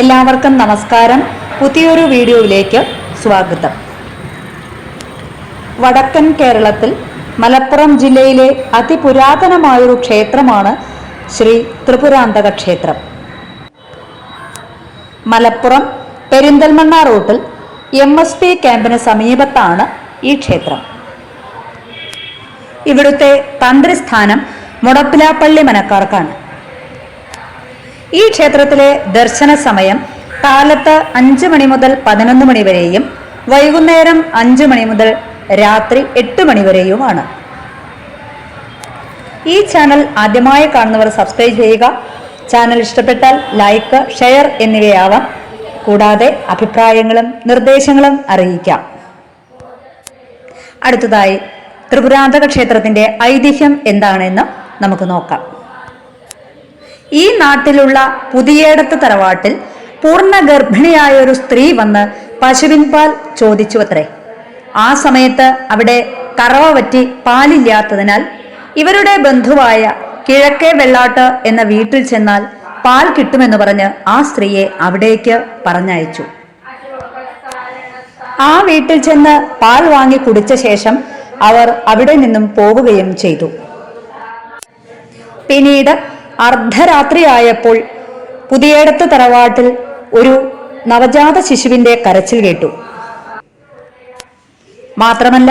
എല്ലാവർക്കും നമസ്കാരം. പുതിയൊരു വീഡിയോയിലേക്ക് സ്വാഗതം. വടക്കൻ കേരളത്തിൽ മലപ്പുറം ജില്ലയിലെ അതിപുരാതനമായൊരു ക്ഷേത്രമാണ് ശ്രീ ത്രിപുരാന്തക ക്ഷേത്രം. മലപ്പുറം പെരിന്തൽമണ്ണ റൂട്ടിൽ എം എസ് പി ക്യാമ്പിന് സമീപത്താണ് ഈ ക്ഷേത്രം. ഇവിടുത്തെ തന്ത്രിസ്ഥാനം മുടപ്പിലാപ്പള്ളി മനക്കാർക്കാണ്. ഈ ക്ഷേത്രത്തിലെ ദർശന സമയം കാലത്ത് അഞ്ച് മണി മുതൽ പതിനൊന്ന് മണി വരെയും വൈകുന്നേരം അഞ്ച് മണി മുതൽ രാത്രി എട്ട് മണി വരെയുമാണ്. ഈ ചാനൽ ആദ്യമായി കാണുന്നവർ സബ്സ്ക്രൈബ് ചെയ്യുക. ചാനൽ ഇഷ്ടപ്പെട്ടാൽ ലൈക്ക് ഷെയർ എന്നിവയാവാം. കൂടാതെ അഭിപ്രായങ്ങളും നിർദ്ദേശങ്ങളും അറിയിക്കാം. അടുത്തതായി ത്രിപുരാന്തക ക്ഷേത്രത്തിന്റെ ഐതിഹ്യം എന്താണെന്ന് നമുക്ക് നോക്കാം. ഈ നാട്ടിലുള്ള പുതിയേടത്ത് തറവാട്ടിൽ പൂർണ ഗർഭിണിയായ ഒരു സ്ത്രീ വന്ന് പശുവിൻ പാൽ ചോദിച്ചു അത്രേ ആ സമയത്ത് അവിടെ കറവ പറ്റി പാലില്ലാത്തതിനാൽ ഇവരുടെ ബന്ധുവായ കിഴക്കേ വെള്ളാട്ട് എന്ന വീട്ടിൽ ചെന്നാൽ പാൽ കിട്ടുമെന്ന് പറഞ്ഞ് ആ സ്ത്രീയെ അവിടേക്ക് പറഞ്ഞയച്ചു. ആ വീട്ടിൽ ചെന്ന് പാൽ വാങ്ങി കുടിച്ച ശേഷം അവർ അവിടെ നിന്നും പോവുകയും ചെയ്തു. പിന്നീട് അർദ്ധരാത്രിയായപ്പോൾ പുതിയേടത്ത് തറവാട്ടിൽ ഒരു നവജാത ശിശുവിന്റെ കരച്ചിൽ കേട്ടു. മാത്രമല്ല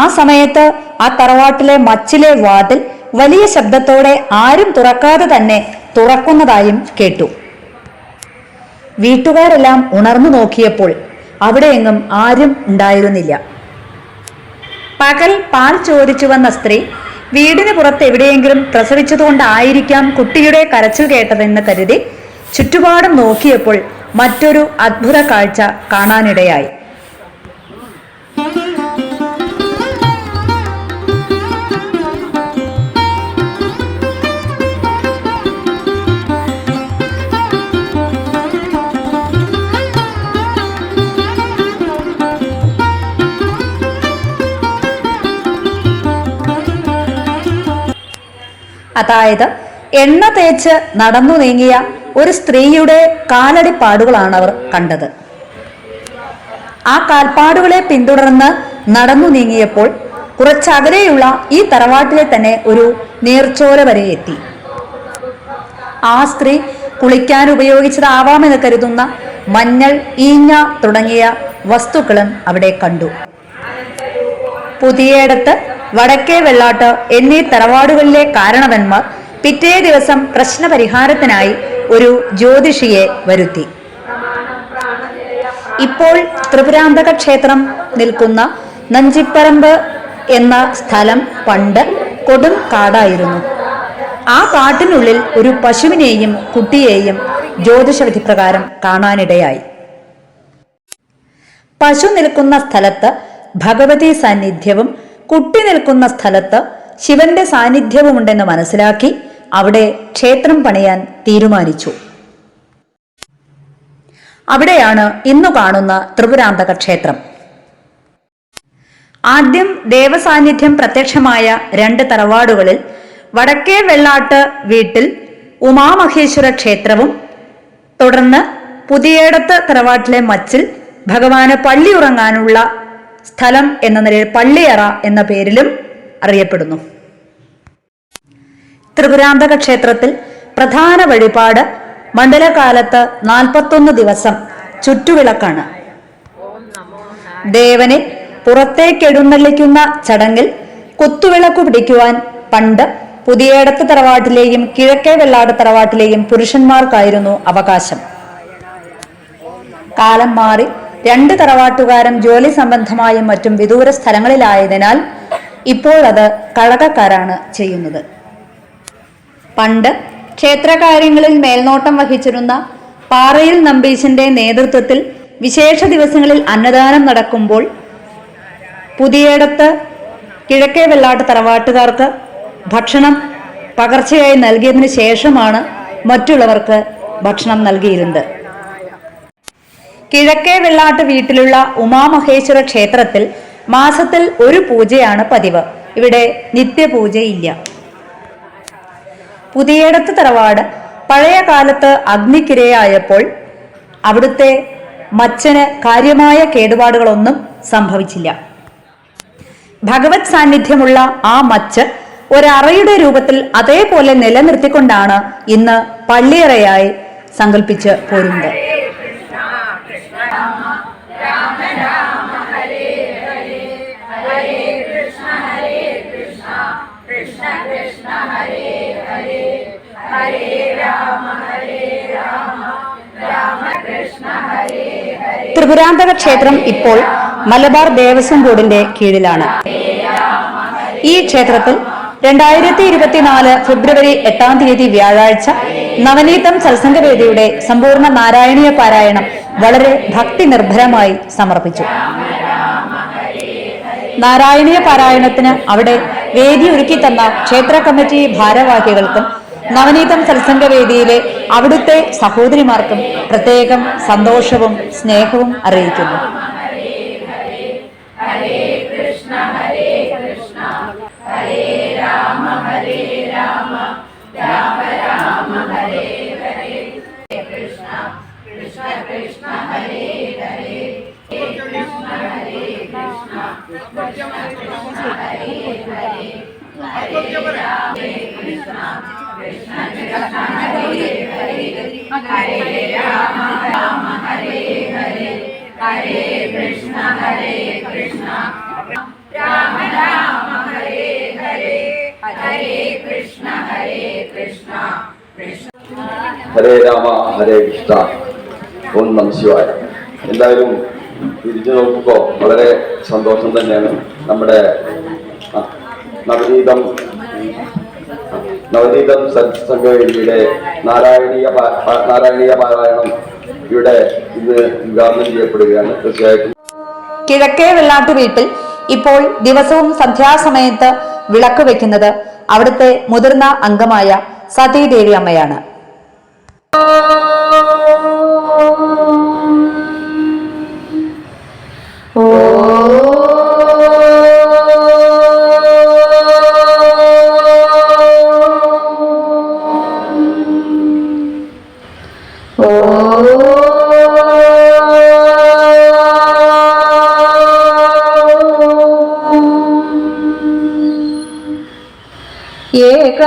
ആ സമയത്ത് ആ തറവാട്ടിലെ മച്ചിലെ വാതിൽ വലിയ ശബ്ദത്തോടെ ആരും തുറക്കാതെ തന്നെ തുറക്കുന്നതായും കേട്ടു. വീട്ടുകാരെല്ലാം ഉണർന്നു നോക്കിയപ്പോൾ അവിടെയെങ്ങും ആരും ഉണ്ടായിരുന്നില്ല. പകൽ പാൽ ചോദിച്ചു വന്ന സ്ത്രീ വീടിന് പുറത്ത് എവിടെയെങ്കിലും പ്രസവിച്ചതുകൊണ്ടായിരിക്കാം കുട്ടിയുടെ കരച്ചിൽ കേട്ടതെന്ന് കരുതി ചുറ്റുപാടും നോക്കിയപ്പോൾ മറ്റൊരു അത്ഭുത കാഴ്ച കാണാനിടയായി. അതായത് എണ്ണ തേച്ച് നടന്നു നീങ്ങിയ ഒരു സ്ത്രീയുടെ കാലടിപ്പാടുകളാണ് അവർ കണ്ടത്. ആ കാൽപ്പാടുകളെ പിന്തുടർന്ന് നടന്നു നീങ്ങിയപ്പോൾ കുറച്ചകലെയുള്ള ഈ തറവാട്ടിലെ തന്നെ ഒരു നേർച്ചോര വരെ എത്തി. ആ സ്ത്രീ കുളിക്കാൻ ഉപയോഗിച്ചതാവാമെന്ന് കരുതുന്ന മഞ്ഞൾ ഈഞ്ഞ തുടങ്ങിയ വസ്തുക്കളും അവിടെ കണ്ടു. പുതിയേടത്ത് വടക്കേ വെള്ളാട്ട് എന്നീ തറവാടുകളിലെ കാരണവന്മാർ പിറ്റേ ദിവസം പ്രശ്നപരിഹാരത്തിനായി ഒരു ജ്യോതിഷിയെ വരുത്തി. ഇപ്പോൾ ത്രിപുരാന്തക ക്ഷേത്രം നിൽക്കുന്ന നഞ്ചിപ്പറമ്പ് എന്ന സ്ഥലം പണ്ട് കൊടും കാടായിരുന്നു. ആ കാട്ടിനുള്ളിൽ ഒരു പശുവിനെയും കുട്ടിയെയും ജ്യോതിഷവിധി പ്രകാരം കാണാനിടയായി. പശു നിൽക്കുന്ന സ്ഥലത്ത് ഭഗവതി സാന്നിധ്യവും കുട്ടി നിൽക്കുന്ന സ്ഥലത്ത് ശിവന്റെ സാന്നിധ്യവുമുണ്ടെന്ന് മനസ്സിലാക്കി അവിടെ ക്ഷേത്രം പണിയാൻ തീരുമാനിച്ചു. അവിടെയാണ് ഇന്നു കാണുന്ന ത്രിപുരാന്തക ക്ഷേത്രം. ആദ്യം ദേവസാന്നിധ്യം പ്രത്യക്ഷമായ രണ്ട് തറവാടുകളിൽ വടക്കേ വെള്ളാട്ട് വീട്ടിൽ ഉമാമഹേശ്വര ക്ഷേത്രവും തുടർന്ന് പുതിയേടത്ത് തറവാട്ടിലെ മച്ചിൽ ഭഗവാന് പള്ളി ഉറങ്ങാനുള്ള സ്ഥലം എന്ന നിലയിൽ പള്ളിയറ എന്ന പേരിലും അറിയപ്പെടുന്നു. ത്രിപുരാന്തക ക്ഷേത്രത്തിൽ പ്രധാന വഴിപാട് മണ്ഡലകാലത്ത് നാൽപ്പത്തൊന്ന് ദിവസം ചുറ്റുവിളക്കാണ്. ദേവനെ പുറത്തേക്കെഴുന്നള്ളിക്കുന്ന ചടങ്ങിൽ കുത്തുവിളക്ക് പിടിക്കുവാൻ പണ്ട് പുതിയേടത്ത് തറവാട്ടിലെയും കിഴക്കേ വെള്ളാട് തറവാട്ടിലെയും പുരുഷന്മാർക്കായിരുന്നു അവകാശം. കാലം മാറി രണ്ട് തറവാട്ടുകാരും ജോലി സംബന്ധമായും മറ്റും വിദൂര സ്ഥലങ്ങളിലായതിനാൽ ഇപ്പോൾ അത് കളകക്കാരാണ് ചെയ്യുന്നത്. പണ്ട് ക്ഷേത്രകാര്യങ്ങളിൽ മേൽനോട്ടം വഹിച്ചിരുന്ന പാറയിൽ നമ്പീശന്റെ നേതൃത്വത്തിൽ വിശേഷ ദിവസങ്ങളിൽ അന്നദാനം നടക്കുമ്പോൾ പുതിയടത്ത് കിഴക്കേ വെള്ളാട്ട് തറവാട്ടുകാർക്ക് ഭക്ഷണം പകർച്ചയായി നൽകിയതിനു ശേഷമാണ് മറ്റുള്ളവർക്ക് ഭക്ഷണം നൽകിയിരുന്നത്. കിഴക്കേ വെള്ളാട്ട് വീട്ടിലുള്ള ഉമാമഹേശ്വര ക്ഷേത്രത്തിൽ മാസത്തിൽ ഒരു പൂജയാണ് പതിവ്. ഇവിടെ നിത്യപൂജയില്ല. പുതിയടത്ത് തറവാട്. പഴയ കാലത്ത് അഗ്നിക്കിരയായപ്പോൾ അവിടുത്തെ മച്ചന് കാര്യമായ കേടുപാടുകളൊന്നും സംഭവിച്ചില്ല. ഭഗവത് സാന്നിധ്യമുള്ള ആ മച്ച് ഒരറയുടെ രൂപത്തിൽ അതേപോലെ നിലനിർത്തിക്കൊണ്ടാണ് ഇന്ന് പള്ളിയറയായി സങ്കല്പിച്ച് പോരുന്നത്. ത്രിപുരാന്തക ക്ഷേത്രം ഇപ്പോൾ മലബാർ ദേവസ്വം ബോർഡിന്റെ കീഴിലാണ്. ഈ ക്ഷേത്രത്തിൽ രണ്ടായിരത്തി ഇരുപത്തിനാല് ഫെബ്രുവരി എട്ടാം തീയതി വ്യാഴാഴ്ച നവനീതം സത്സംഗവേദിയുടെ സമ്പൂർണ നാരായണീയ പാരായണം വളരെ ഭക്തി നിർഭരമായി സമർപ്പിച്ചു. നാരായണീയ പാരായണത്തിന് അവിടെ വേദി ഒരുക്കി തന്ന ക്ഷേത്ര കമ്മിറ്റി ഭാരവാഹികൾക്കും നവനീതം സത്സംഗവേദിയിലെ അവിടുത്തെ സഹോദരിമാർക്കും പ്രത്യേകം സന്തോഷവും സ്നേഹവും അറിയിക്കുന്നു. ഹരേ രാമ ഹരേ കൃഷ്ണ. ഓം നമ ശിവായ. എന്തായാലും തിരിച്ചു നോക്കുമ്പോൾ വളരെ സന്തോഷം തന്നെയാണ് നമ്മുടെ നവനീതം നവനീതം സത്സംഗവേദിയുടെ നാരായണീയ നാരായണീയ പാരായണം ഇവിടെ ഇന്ന് ഉദ്ഘാടനം ചെയ്യപ്പെടുകയാണ്. തീർച്ചയായിട്ടും. കിഴക്കേ വെള്ളാട്ടു വീട്ടിൽ ഇപ്പോൾ ദിവസവും സന്ധ്യാസമയത്ത് വിളക്ക് വെക്കുന്നത് അവിടുത്തെ മുതിർന്ന അംഗമായ സതീദേവി അമ്മയാണ്.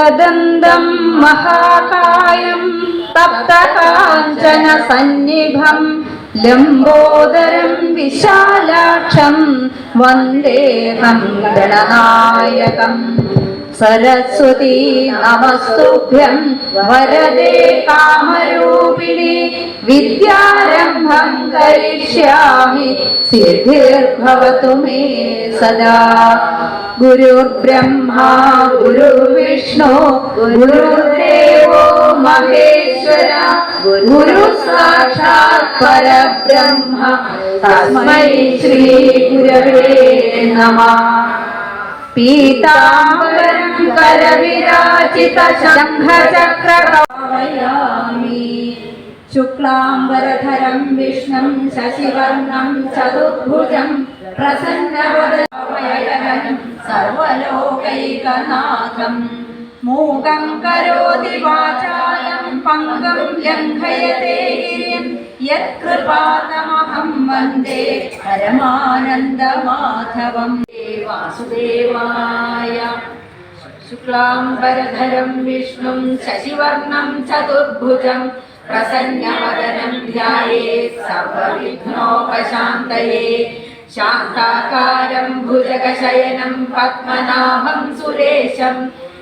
एकदन्तं महाकायं तप्तकाञ्चन सन्निभं लम्बोदरं विशालाक्षं वन्देहं गणनायकम् सरस्वती नमस्तुभ्यं वरदे कामरूपिणि विद्यारम्भं करिष्यामि, सिद्धिर्भवतु मे सदा। गुरुर्ब्रह्मा, गुरुर्विष्णु, गुरुर्देवो महेश्वर गुरु साक्षात् परब्रह्म। तस्मै श्रीगुरवे नमः। पीताम्बरं करविराजित शङ्खचक्रयामि शुक्लाम्बरधरं विष्णुं शशिवर्णं चतुर्भुजं प्रसन्नवदनं सर्वलोकैकनाथम् മൂകം കരോതി വാചാലം പങ്കം ലംഘയതേ ഗിരിം യത്കൃപാതമഹം വന്ദേ പരമാനന്ദമാധവം. വാസുദേവായ. ശുക്ലാംബരധരം വിഷ്ണും ശശിവർണം ചതുർഭുജം പ്രസന്നവദനം ധ്യായേ സർവവിഘ്നോപശാന്തയേ. ശാന്താകാരം ഭുജഗശയനം പത്മനാഭം സുരേശം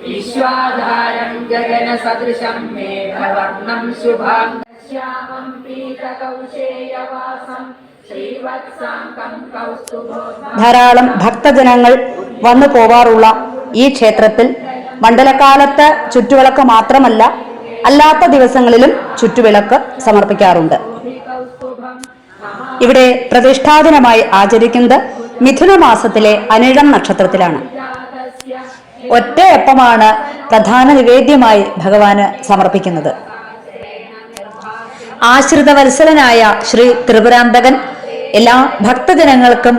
विश्वाधारं गगनसदृशं मेघवर्णं शुभाङ्गश्यामं पीतकौशेयवासं श्रीवत्साङ्कं कौस्तुभोद्भवम् ധാരാളം ഭക്തജനങ്ങൾ വന്നു പോവാറുള്ള ഈ ക്ഷേത്രത്തിൽ മണ്ഡലകാലത്ത് ചുറ്റുവിളക്ക് മാത്രമല്ല അല്ലാത്ത ദിവസങ്ങളിലും ചുറ്റുവിളക്ക് സമർപ്പിക്കാറുണ്ട് ഇവിടെ പ്രതിഷ്ഠാദിനമായി ആചരിക്കുന്നത് മിഥുന മാസത്തിലെ അനിഴം നക്ഷത്രത്തിലാണ് ഒറ്റയപ്പമാണ് പ്രധാന നിവേദ്യമായി ഭഗവാന് സമർപ്പിക്കുന്നത്. ആശ്രിത വത്സലനായ ശ്രീ ത്രിപുരാന്തകൻ എല്ലാ ഭക്തജനങ്ങൾക്കും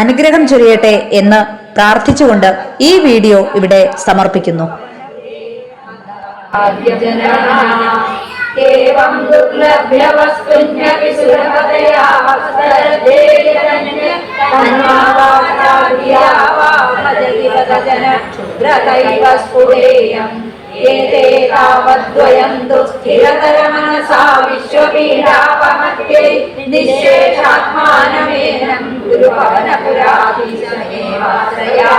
അനുഗ്രഹം ചൊരിയട്ടെ എന്ന് പ്രാർത്ഥിച്ചുകൊണ്ട് ഈ വീഡിയോ ഇവിടെ സമർപ്പിക്കുന്നു. एवं दुर्लभ्यवस्तुन्यपि सुलभतया व्रतैव स्फुरेयम् एते तावद्वयम् दुःस्थिरतरमनसा विश्वपीडापमत्यै निःशेषात्मानमेनम् गुरुभवनपुराधीशमेवाश्रया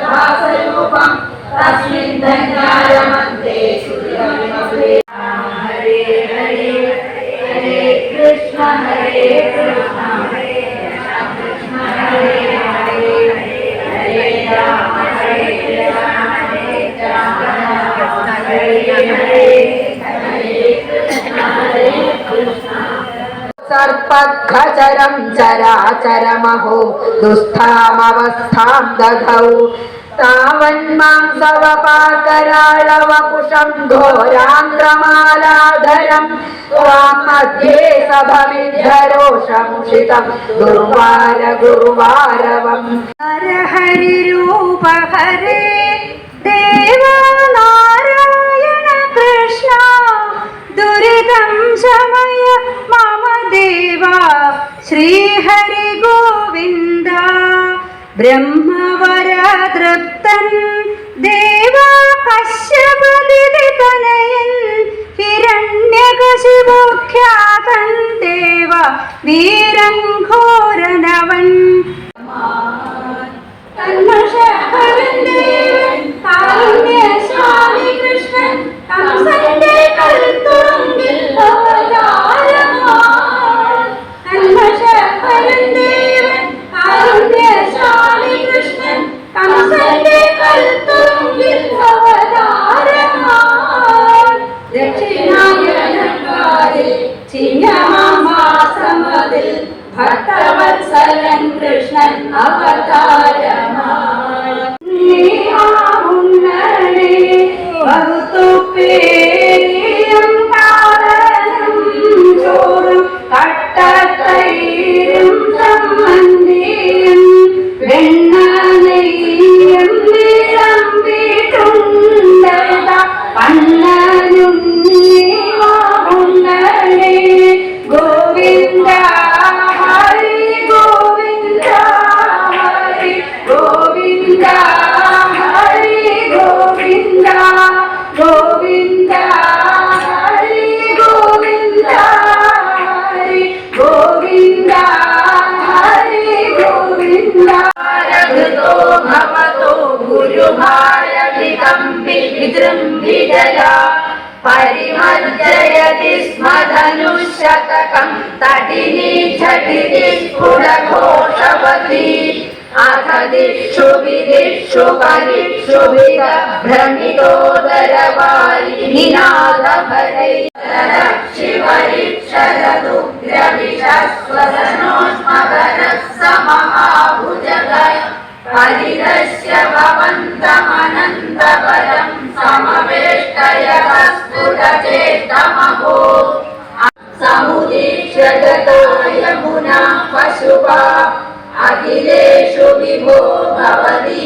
परस्वरूपम् तस्मिन् धन्यायमन्ते सूर्यमपि हरे हरे हरे कृष्ण सर्पखचरं चराचरमहो दुःस्थामवस्थां दधौ। पाकलालवकुशं घोरान्द्रमालाधरम् त्वां मध्ये स भविध्वरोशंसितं गुरु गुरुवारवं हर हरिरूप हरे देवा नारायण कृष्णा दुरितं शमय मम देवा श्रीहरिगोविन्द ब्रह्म ഗോവിന്ദ ദേവാ കശ്യപതിതനയൻ ഹിരണ്യകശിമുഖ്യാതൻ ദേവ വീരൻ ഘോരനവൻ കൃഷ്ണൻ കംസന്റെ കൽത്തുറുങ്കിൽ ചിഹ്നമാസമതിൽ ഭക്തവത്സലൻ കൃഷ്ണൻ അവതാരമാണേ भवतो गुरुभारविदं पितृं विजया परिमर्जयति स्म धनुशतकं तटिनी झटिति स्फुटघोषवती। अथ दिक्षु विदिक्षु कलिक्षु विदभ्रमितोदरवारि निनादभरैक्षरदुग्रविषस्वदनोष्मगरः समहाभुजगः। हरिदस्य भवन्तमनन्तपदं समवेष्टय वस्तुरचेतमहो समुदीक्ष यमुना पशुपा अखिलेषु विभो भवती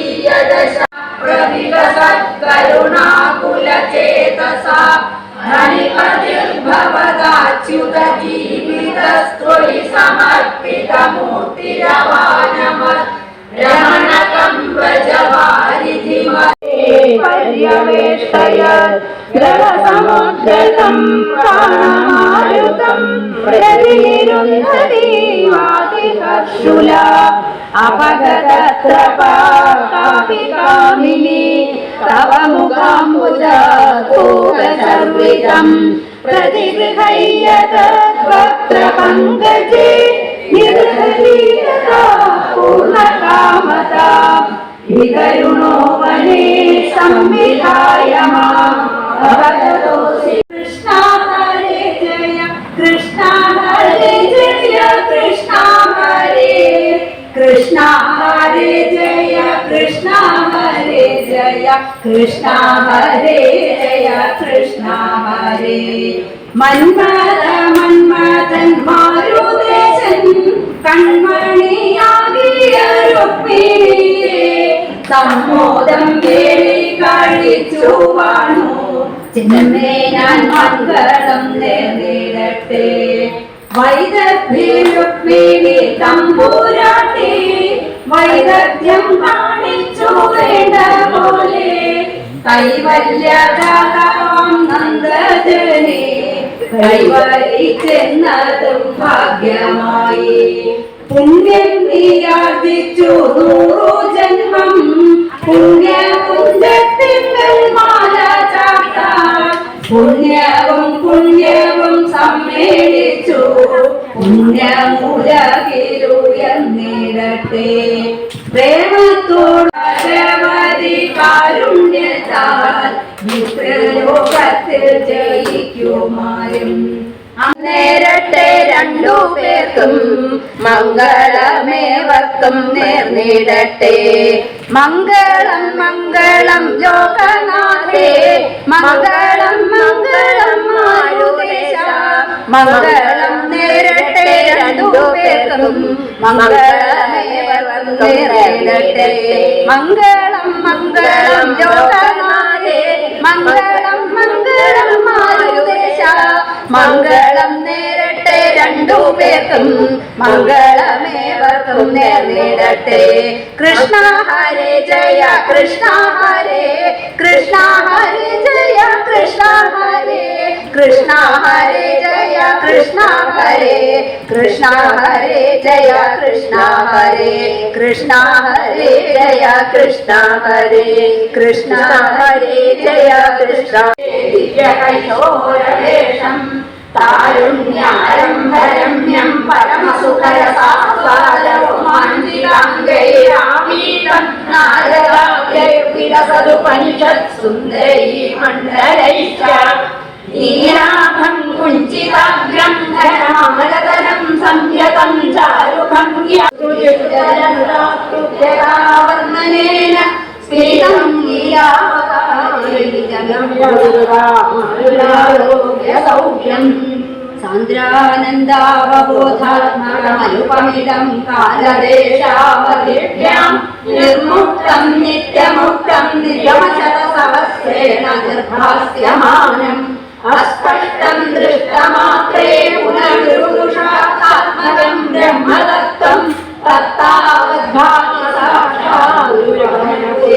అక్షతం ప్రాణమాయుతం ప్రతినిరుంధీవాతికర్షుల అపగతత్రపాపి కామిని తవ ముఖాంబుజ కోపసర్వితం ప్రతిగృహయ్యత వక్ర వనే సంవిధాయ കൃഷ്ണ ഹരേ ജയ കൃഷ്ണ ഹരേ മന്മത മന്മതൻ മാരുദേശൻ കൺമണിയാകിയ രുക്മിണിയെ സമ്മോദം കേളി കളിച്ചു വാണു കൈവരിച്ചെന്നതും ഭാഗ്യമായി. പുണ്യം ജന്മം. ചാർത്താൻ പുണ്യവും രണ്ടു പേർക്കും മംഗളമേവർക്കും നേർന്നിടട്ടെ മംഗളം മംഗളം ലോകനാഥേ. മംഗളം മംഗളം നേരട്ടെ രണ്ടു പേർക്കും മംഗളമേവർക്കും നേരിടട്ടെ മംഗളം മംഗളം ലോകനാഥേ മംഗളം മംഗളം മാരുദേശ മംഗളം നേരട്ടെ രണ്ടു പേർക്കും മംഗളമേവർക്കും നേർന്നിടട്ടെ കൃഷ്ണ ഹരേ ജയ കൃഷ്ണ ഹരേ കൃഷ്ണ ഹരേ ജയ കൃഷ്ണ ഹരേ കൃഷ്ണ ഹരേ ജയ കൃഷ്ണ ഹരേ കൃഷ്ണ ഹരേ ജയ കൃഷ്ണ ഹരേ കൃഷ്ണ ഹരേ ജയ കൃഷ്ണ ഹരേ കൃഷ്ണ ഹരേ ജയ കൃഷ്ണ ദിവ്യകൈശോരവേഷം तारुण्यारम्भरम्यं परमसुकरसात्वादरोमाञ्जिकाङ्गैरामीतं नारदाव्ययुगिरसदुपनिषत्सुन्दरी मण्डलैश्च नीलाभं कुञ्चिताग्रं धनममलतनं संयतं चारुभङ्ग्या वर्णनेन സ്ത്രീതം സൗഖ്യം സാന്ദ്രാനന്ദാവബോധാത്മകമനുപമിതം കാലദേശാവധിഭ്യാം നിർമുക്തം നിത്യമുക്തം നിയമശതസഹസ്രേണ നിർഭാസ്യമാനം. അസ്പഷ്ടം ദൃഷ്ടമാത്രേ പുനരുഷാത്മകം ബ്രഹ്മതത്വം തത്താവദ്ഭാഗസാക്ഷാഗുരുരമണേ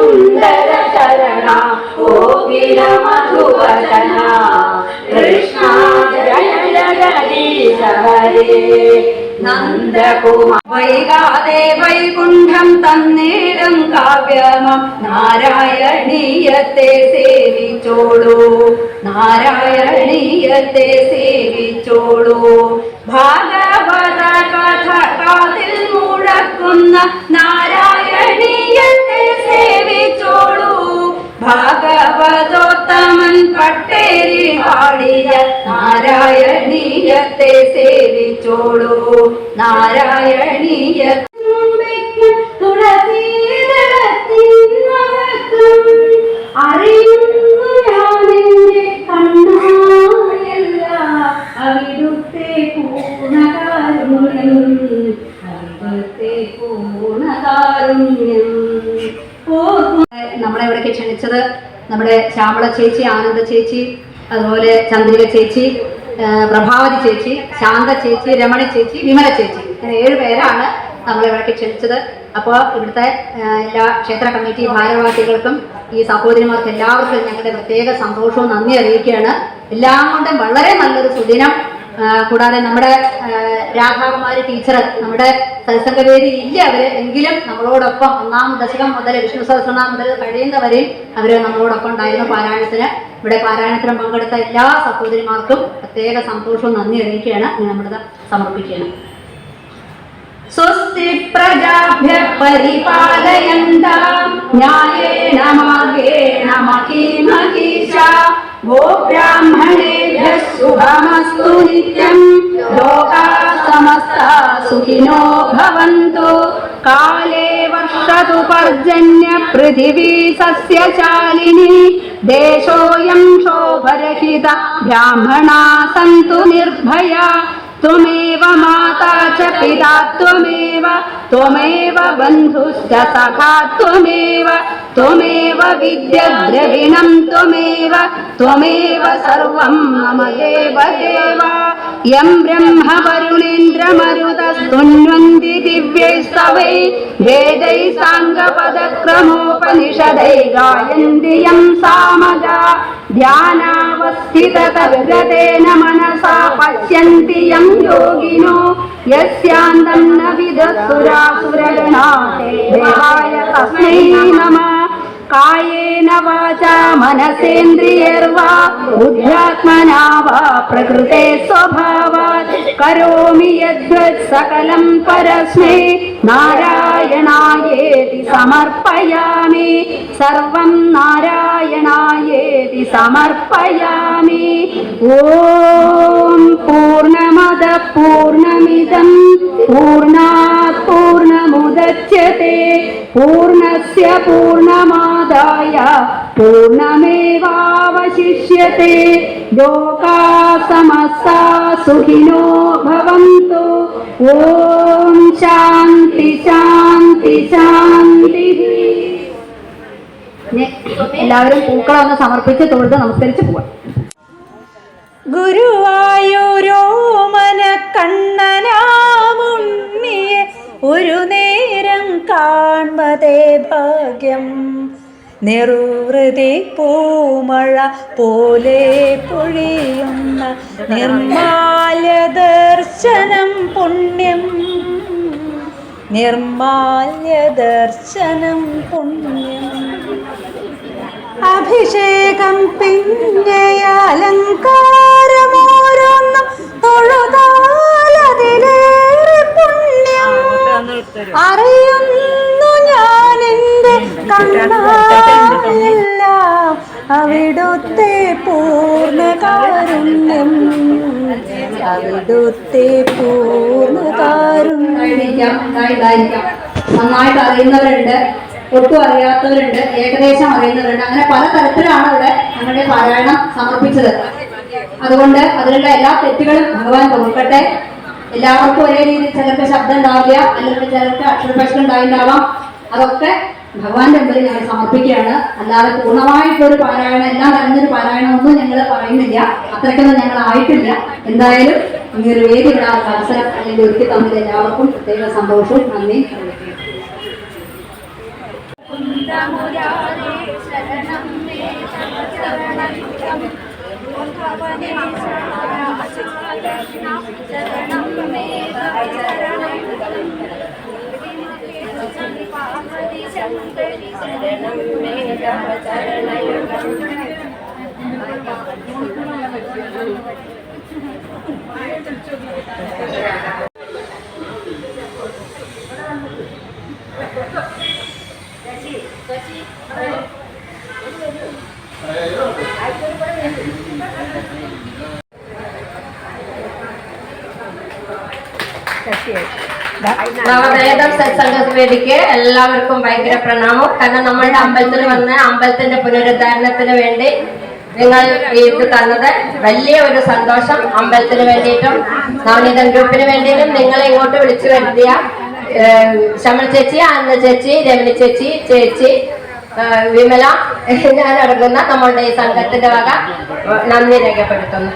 സുന്ദര ചരണ കോകില മധുവദന കൃഷ്ണ വൈകാതെ വൈകുണ്ഠം തന്നേടും കാവ്യമം നാരായണീയത്തെ സേവിച്ചോളൂ നാരായണീയത്തെ സേവിച്ചോളൂ ഭാഗവത കഥ കാതിൽ മുഴക്കുന്ന നാരായണീയത്തെ സേവിച്ചോളൂ ഭാഗവതോത്തമൻ പട്ടേരി പാടിയ നാരായണീയത്തെ സേവിച്ചോളൂ നാരായണീയ അറിയുന്നു ഞാനെന്റെ ചേച്ചി ആനന്ദ ചേച്ചി അതുപോലെ ചന്ദ്രിക ചേച്ചി പ്രഭാവതി ചേച്ചി ശാന്ത ചേച്ചി രമണി ചേച്ചി വിമല ചേച്ചി. ഇങ്ങനെ ഏഴ് പേരാണ് നമ്മളെ ഇവിടേക്ക് ക്ഷണിച്ചത്. അപ്പോൾ ഇവിടുത്തെ എല്ലാ ക്ഷേത്ര കമ്മിറ്റി ഭാരവാഹികൾക്കും ഈ സഹോദരിമാർക്ക് എല്ലാവർക്കും ഞങ്ങളുടെ പ്രത്യേക സന്തോഷവും നന്ദി അറിയിക്കുകയാണ്. എല്ലാം കൊണ്ടും വളരെ നല്ലൊരു സുദിനം കൂടാതെ നമ്മുടെ രാഘവമാര് ടീച്ചർ നമ്മുടെ സത്സംഗവേദി ഇല്ല അവർ. എങ്കിലും നമ്മളോടൊപ്പം ഒന്നാം ദശകം മുതൽ വിഷ്ണു സഹസ്രനാം മുതൽ കഴിയുന്ന വരെ അവർ നമ്മളോടൊപ്പം ഉണ്ടായിരുന്നു പാരായണത്തിന്. ഇവിടെ പാരായണത്തിന് പങ്കെടുത്ത എല്ലാ സഹോദരിമാർക്കും പ്രത്യേക സന്തോഷവും നന്ദി അറിയിക്കുകയാണ്. നമ്മുടെ സമർപ്പിക്കുകയാണ്. സോ प्रजाभ्यः परिपालयन्तां। न्यायेन मार्गेण महीमहीषा वो ब्राह्मणेभ्यः शुभमस्तु नित्यम् लोकाः समस्ता सुखिनो भवन्तु। काले वर्षतु पर्जन्य पृथिवी सस्यशालिनी देशोऽयं शोभरहित ब्राह्मणा सन्तु निर्भया त्वमेव माता च पिता त्वमेव त्वमेव बन्धुश्च सखा त्वमेव त्वमेव विद्यद्रविणं त्वमेव त्वमेव सर्वं मम देव యం బ్రహ్మ వరుణేంద్రమరుదస్తున్వంది దివ్యై సవై వేదై సాంగ పదక్రమోపనిషదై గాయంది యం సామద ధ్యానావస్థిత తద్గతేన మనసా పశ్యంతి యం యోగినో యస్యాందం న విదసురాసురగణా తస్మై నమః കായേന വാച മനസേന്ദ്രിയർവാ ബുദ്ധ്യാത്മനാ വാ പ്രകൃതേ സ്വഭാവാത് കരോമി യദ്വത് സകലം പരസ്മേ നാരായണായേതി സമർപ്പയാമി. സർവം നാരായണായേതി സമർപ്പയാമി. ഓം പൂർണമദ പൂർണമിതം പൂർണാ പൂർണമുദച്യത്തെ പൂർണസ്യ പൂർണമാ पूर्णमादाय पूर्णमेवावशिष्यते लोका समस्ता सुखिनो भवन्तु ॐ ശാന്തി ശാന്തി ശാന്തി എല്ലാവരും പൂക്കളം ഒന്ന് സമർപ്പിച്ച് തൊഴുത് നമസ്കരിച്ച് പോവാം ഗുരുവായൂരോമന കണ്ണനാമുണ്ണിയെ ഒരു നേരം കാൺമതേ ഭാഗ്യം നിറുവൃതി പൂമഴ പോലെ പൊഴിയുന്ന നിർമാല ദർശനം പുണ്യം. നിർമാല്യ ദർശനം പുണ്യം. അഭിഷേകം പിന്നെ അലങ്കാരമോരോന്നും തൊഴുതാലതിലേറെ പുണ്യം. അറിയുന്നു എന്റെ അവിടുത്തെ പൂർണകാരുണ്യം അവിടുത്തെ പൂർണകാരുണ്യം. നന്നായിട്ട് അറിയുന്നവരുണ്ട് ഒട്ടും അറിയാത്തവരുണ്ട് ഏകദേശം അറിയുന്നവരുണ്ട്. അങ്ങനെ പല തരത്തിലാണ് ഇവിടെ ഞങ്ങളുടെ പാരായണം സമർപ്പിച്ചത്. അതുകൊണ്ട് അതിലുള്ള എല്ലാ തെറ്റുകളും ഭഗവാൻ പൊറുക്കട്ടെ എല്ലാവർക്കും ഒരേ രീതിയിൽ ചിലർക്ക് ശബ്ദം ഉണ്ടാവില്ല അല്ലെങ്കിൽ ചിലർക്ക് അക്ഷരപ്രശ്നം ഉണ്ടായിട്ടുണ്ടാവാം. അതൊക്കെ ഭഗവാന്റെ മുമ്പിൽ ഞങ്ങൾ സമർപ്പിക്കുകയാണ്. അല്ലാതെ പൂർണമായിട്ടൊരു പാരായണം എല്ലാം അറിഞ്ഞൊരു പാരായണം ഒന്നും ഞങ്ങൾ പറയുന്നില്ല. അത്രയ്ക്കൊന്നും ഞങ്ങൾ ആയിട്ടില്ല. എന്തായാലും ഈ ഒരു വേദി വിടാനുള്ള അവസരം അല്ലെങ്കിൽ ഒരുക്കി തമ്മിൽ എല്ലാവർക്കും പ്രത്യേക സന്തോഷവും നന്ദി നവവേദം സത്സംഗ വേദിക്ക് എല്ലാവർക്കും ഭയങ്കര പ്രണാമം. കാരണം നമ്മളുടെ അമ്പലത്തിൽ വന്ന് അമ്പലത്തിന്റെ പുനരുദ്ധാരണത്തിന് വേണ്ടി നിങ്ങൾ ഇത് തന്നത് വലിയ ഒരു സന്തോഷം. അമ്പലത്തിന് വേണ്ടിയിട്ടും നവനീതൻ ഗ്രൂപ്പിന് വേണ്ടിയിട്ടും നിങ്ങളെ ഇങ്ങോട്ട് വിളിച്ചു വരുത്തിയ ശമൽ ചേച്ചി ആനന്ദ ചേച്ചി രമണി ചേച്ചി ചേച്ചി വിമല ഞാൻ അടങ്ങുന്ന നമ്മളുടെ ഈ സംഘത്തിന്റെ വക നന്ദി രേഖപ്പെടുത്തുന്നു.